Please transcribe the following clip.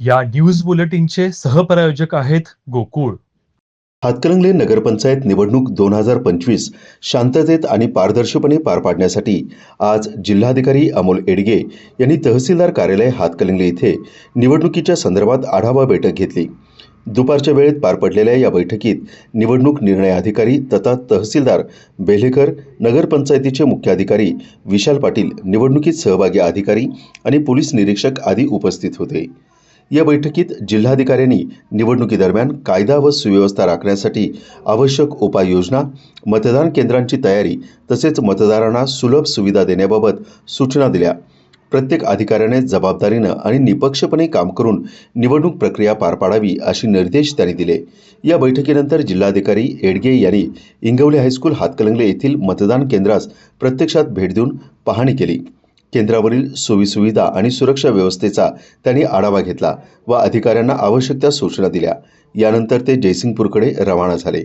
या न्यूज बुलेटिनचे सहप्रायोजक आहेत गोकुळ. हातकणंगले नगरपंचायत निवडणूक दोन हजार पंचवीस शांततेत आणि पारदर्शकपणे पार पाडण्यासाठी आज जिल्हाधिकारी अमोल एडगे यांनी तहसीलदार कार्यालय हातकणंगले येथे निवडणुकीच्या संदर्भात आढावा बैठक घेतली. दुपारच्या वेळेत पार पडलेल्या या बैठकीत निवडणूक निर्णय अधिकारी तथा तहसीलदार बेलेकर नगरपंचायतीचे मुख्य अधिकारी विशाल पाटील निवडणुकीत सहभागी अधिकारी आणि पोलीस निरीक्षक आदी उपस्थित होते. या बैठकीत जिल्हाधिकाऱ्यांनी निवडणुकीदरम्यान कायदा व सुव्यवस्था राखण्यासाठी आवश्यक उपाययोजना मतदान केंद्रांची तयारी तसेच मतदारांना सुलभ सुविधा देण्याबाबत सूचना दिल्या. प्रत्येक अधिकाऱ्याने जबाबदारीनं आणि निपक्षपणे काम करून निवडणूक प्रक्रिया पार पाडावी असे निर्देश त्यांनी दिले. या बैठकीनंतर जिल्हाधिकारी एडगे यांनी इंगवले हायस्कूल हातकलंगले येथील मतदान केंद्रास प्रत्यक्षात भेट देऊन पाहणी केली. केंद्रावरील सोयीसुविधा आणि सुरक्षा व्यवस्थेचा त्यांनी आढावा घेतला व अधिकाऱ्यांना आवश्यक त्या सूचना दिल्या. यानंतर ते जयसिंगपूरकडे रवाना झाले.